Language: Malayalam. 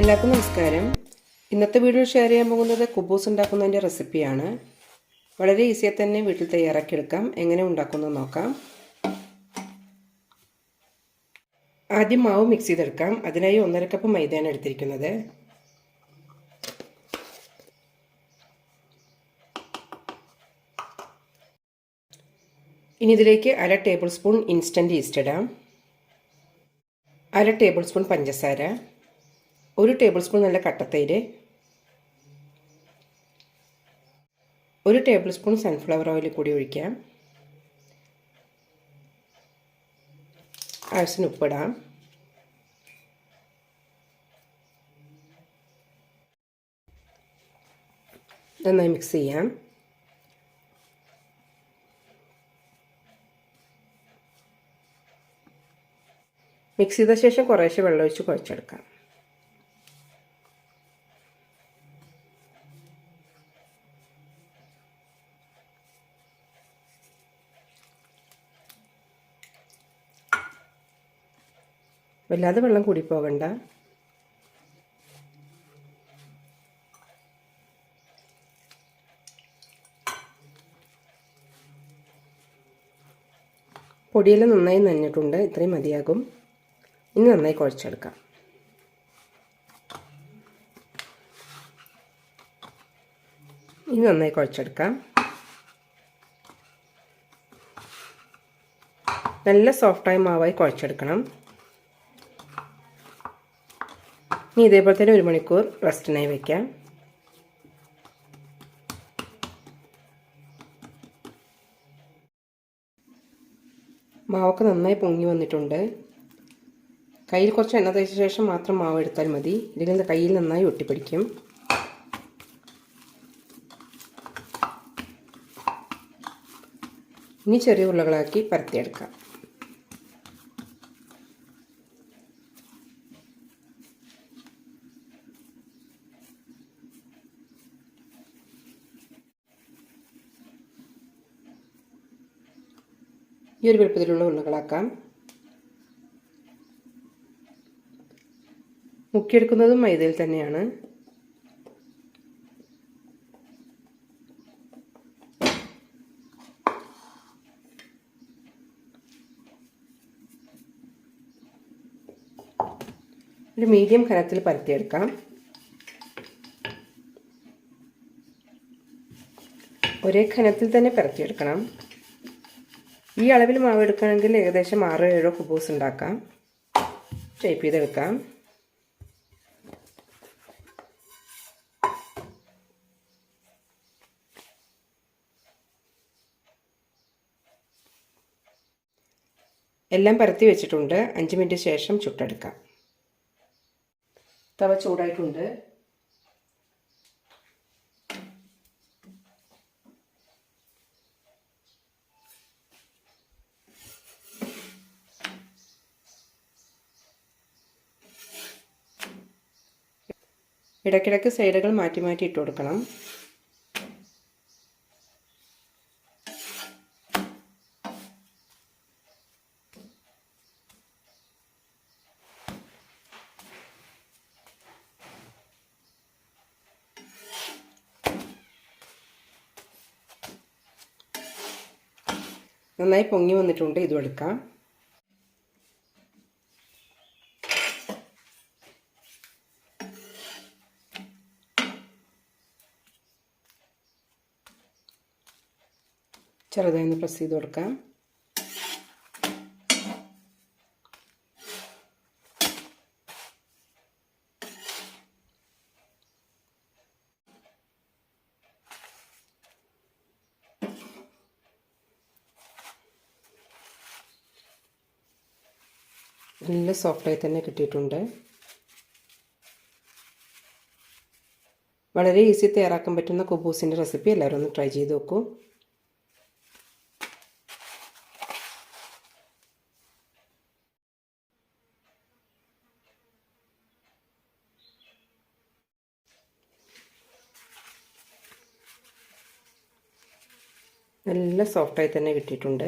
എല്ലാവർക്കും നമസ്കാരം. ഇന്നത്തെ വീഡിയോ ഷെയർ ചെയ്യാൻ പോകുന്നത് കുബൂസ് ഉണ്ടാക്കുന്നതിന്റെ റെസിപ്പിയാണ് വളരെ ഈസിയായി തന്നെ വീട്ടിൽ തയ്യാറാക്കി എടുക്കാം. എങ്ങനെ ഉണ്ടാക്കുന്നത് നോക്കാം. ആദ്യം മാവ് മിക്സ് ചെയ്തെടുക്കാം. അതിനായി ഒന്നര കപ്പ് മൈദയാണ് എടുത്തിരിക്കുന്നത്. ഇനി ഇതിലേക്ക് അര ടേബിൾ സ്പൂൺ ഇൻസ്റ്റന്റ് ഈസ്റ്റ് ഇടാം. അര ടേബിൾ സ്പൂൺ പഞ്ചസാര. ഒരു ടേബിൾ സ്പൂൺ നല്ല കട്ടത്തൈര്. ഒരു ടേബിൾ സ്പൂൺ സൺഫ്ലവർ ഓയിൽ കൂടി ഒഴിക്കാം. ആവശ്യത്തിന് ഉപ്പിടാം. നന്നായി മിക്സ് ചെയ്യാം. മിക്സ് ചെയ്ത ശേഷം കുറേശ്ശെ വെള്ളം ഒഴിച്ച് കുഴച്ചെടുക്കാം. വല്ലാതെ വെള്ളം കൂടി പോകണ്ട. പൊടിയെല്ലാം നന്നായി നനഞ്ഞിട്ടുണ്ട്. ഇത്രയും മതിയാകും. ഇനി നന്നായി കുഴച്ചെടുക്കാം. ഇനി നന്നായി കുഴച്ചെടുക്കാം. നല്ല സോഫ്റ്റായി മാവായി കുഴച്ചെടുക്കണം. ഇനി ഇതേപോലെ തന്നെ ഒരു മണിക്കൂർ റെസ്റ്റിനായി വയ്ക്കാം മാവൊക്കെ നന്നായി പൊങ്ങി വന്നിട്ടുണ്ട്. കയ്യിൽ കുറച്ച് എണ്ണ തയ്ച്ച ശേഷം മാത്രം മാവ് എടുത്താൽ മതി. ഇല്ലെങ്കിൽ കയ്യിൽ നന്നായി ഒട്ടിപ്പിടിക്കും. ഇനി ചെറിയ ഉരുളകളാക്കി പരത്തിയെടുക്കാം. ഈ ഒരു വലുപ്പത്തിലുള്ള ഉരുളകളാക്കാം. മുക്കിയെടുക്കുന്നതും മൈദയിൽ തന്നെയാണ്. ഒരു മീഡിയം കനത്തിൽ പരത്തിയെടുക്കാം. ഒരേ ഖനത്തിൽ തന്നെ പരത്തിയെടുക്കണം. ഈ അളവിൽ മാവ് എടുക്കുകയാണെങ്കിൽ ഏകദേശം ആറോ ഏഴോ കുബൂസ് ഉണ്ടാക്കാം. ഷേപ്പ് ചെയ്തെടുക്കാം. എല്ലാം പരത്തി വെച്ചിട്ടുണ്ട്. അഞ്ച് മിനിറ്റ് ശേഷം ചുട്ടെടുക്കാം. തവ ചൂടായിട്ടുണ്ട്. ഇടയ്ക്കിടയ്ക്ക് സൈഡുകൾ മാറ്റി മാറ്റി ഇട്ട് കൊടുക്കണം. നന്നായി പൊങ്ങി വന്നിട്ടുണ്ട്. ഇതും എടുക്കാം. ചെറുതായി ഒന്ന് പ്രസ് ചെയ്ത് കൊടുക്കാം. നല്ല സോഫ്റ്റായി തന്നെ കിട്ടിയിട്ടുണ്ട്. വളരെ ഈസി തയ്യാറാക്കാൻ പറ്റുന്ന കുബൂസിന്റെ റെസിപ്പി എല്ലാവരും ഒന്ന് ട്രൈ ചെയ്ത് നോക്കൂ. നല്ല സോഫ്റ്റായി തന്നെ കിട്ടിയിട്ടുണ്ട്.